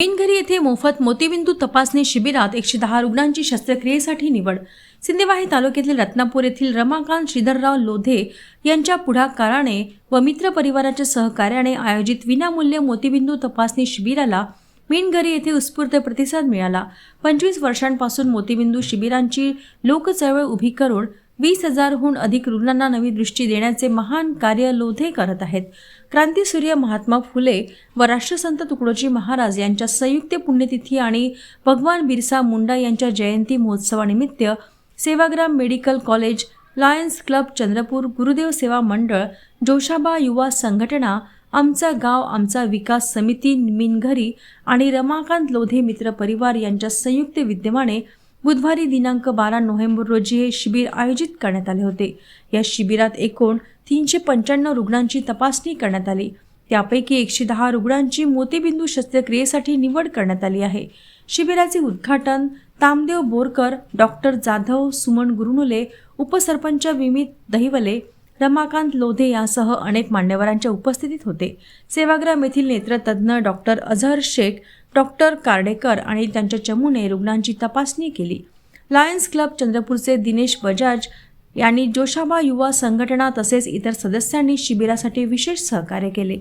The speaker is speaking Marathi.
मेनघरी येथे मोफत मोतीबिंदू तपासणी शिबिरात एकशे दहा रुग्णांची शस्त्रक्रियेसाठी निवड. सिंदेवाही तालुक्यातील रत्नापूर येथील रमाकांत श्रीधरराव लोधे यांच्या पुढाकाराने व मित्र परिवाराच्या सहकार्याने आयोजित विनामूल्य मोतीबिंदू तपासणी शिबिराला मेनघरी येथे उत्स्फूर्त प्रतिसाद मिळाला. पंचवीस वर्षांपासून मोतीबिंदू शिबिरांची लोकचळवळ उभी करून वीस हजारहून अधिक रुग्णांना नवी दृष्टी देण्याचे महान कार्य लोधे करत आहेत. क्रांतीसूर्य महात्मा फुले व राष्ट्रसंत तुकडोजी महाराज यांच्या संयुक्त पुण्यतिथी आणि भगवान बिरसा मुंडा यांच्या जयंती महोत्सवानिमित्त Sevagram medical college lions club Chandrapur Gurudev Seva Mandal Joshaba युवा संघटना आमचा गाव आमचा विकास समिती मिनघरी आणि रमाकांत लोधे मित्र परिवार यांच्या संयुक्त विद्यमाने बुधवारी दिनांक बारा नोव्हेंबर रोजी हे शिबिर आयोजित करण्यात आले होते. या शिबिरात एकूण तीनशे पंच्याण्णव रुग्णांची तपासणी करण्यात आली. त्यापैकी एकशे दहा रुग्णांची मोतीबिंदू शस्त्रक्रियेसाठी निवड करण्यात आली आहे. शिबिराचे उद्घाटन तामदेव बोरकर डॉक्टर जाधव सुमन गुरुनुले उपसरपंच विमित दहिवले रमाकांत लोधे यासह अनेक मान्यवरांच्या उपस्थितीत होते. सेवाग्राम येथील नेत्रतज्ज्ञ डॉक्टर अझहर शेख डॉक्टर कार्डेकर आणि त्यांच्या चमूने रुग्णांची तपासणी केली. लायन्स क्लब चंद्रपूरचे दिनेश बजाज यांनी जोशाबा युवा संघटना तसेच इतर सदस्यांनी शिबिरासाठी विशेष सहकार्य केले.